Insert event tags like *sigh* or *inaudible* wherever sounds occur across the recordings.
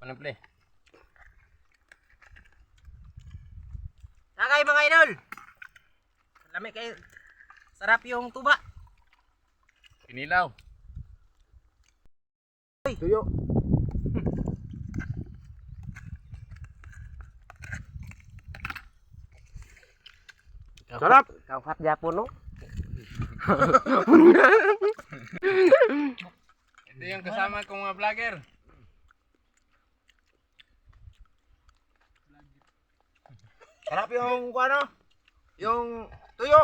Ano play? Tagay mga idol. Lamig kayo. Sarap yung tuba. Kinilaw. Tuyo. Sarap. Kauhat Japon no. *laughs* Ito yung kasama kong mga vlogger. Sarap yung ano? Yung tuyo.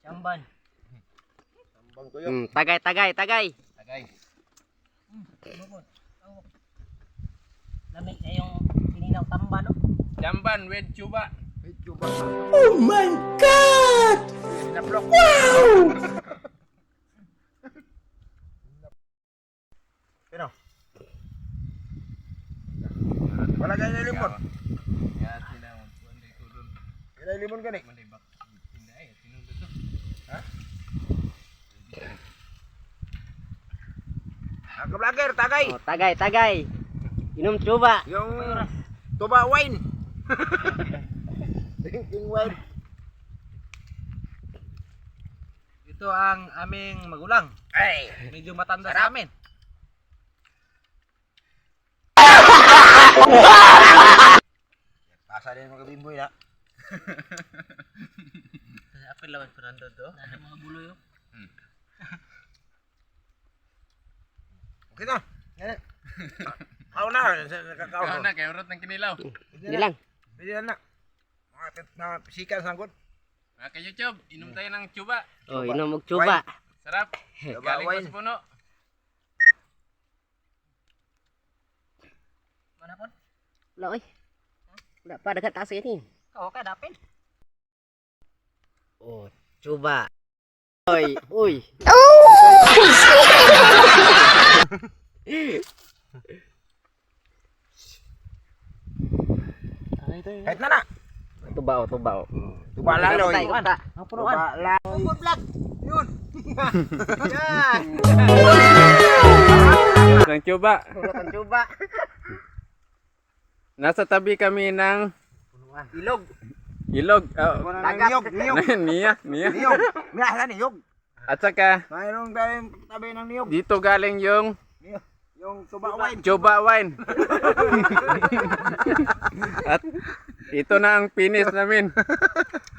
Jamban. Tambang tuyo. Hmm, tagay, tagay, tagay. Tagay. Lamig na yung kinilaw tamba no. Jamban with chuba. Medyo ba? Oh my God! Naplok. Pero. Wala kayo na limon. Ya, sila mo. Kuhan kay kulon. Kaya limon ka ni. Ang vlogger tagay. Oh, tagay, tagay. Inom tuba. Yung tuba wine. *laughs* Drinking wine. Ito ang aming magulang. Ay. Medyo matanda sa amin. Pasa din mga bimboy na. Apil lawan Fernando to. Ada mga bulo yo. Okay na. Yan. Ako na. Nakakaw Ikaw na. na, kay urot ng kinilaw. Hindi lang. Pwede na. Mga pet na sikan sangkot. Mga kay YouTube, inom tayo ng chuba. Oh, inom og tuba. Sarap. Chuba Galing sa puno. Wala oy. Wala pa dagat taas ini. Kau ka dapin. Oh, coba. Oy, uy. Kahit na na. Tubao, tubao. Tuba lalo. Tuba lalo. Ubod vlog. Yun. Chuba. Pulutan coba. Nasa tabi kami ng Ilog. ilog. Oh, Dagat. Niyog. *laughs* Niyog. niya, niya. Niyog. Miyasan niyog. At saka, Mayroong tayong tabi ng niyog. dito galing yung. Yung tuba wine. Chuba wine. *laughs* At ito na ang finish namin.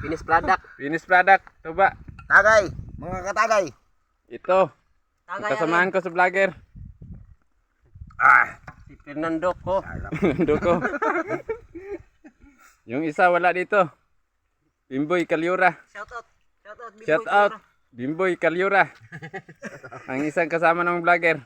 Finish product. Finish product. Tuba. Tagay. Mga katagay. Ito. Tagay. Kasamahan ko sa vlogger. Fernando ko. Nando ko. *laughs* Yung isa wala dito. Bimboy Kalyura. Shout out. Shout out. Shout out. Bimboy Kalyura. *laughs* ang isang kasama ng vlogger.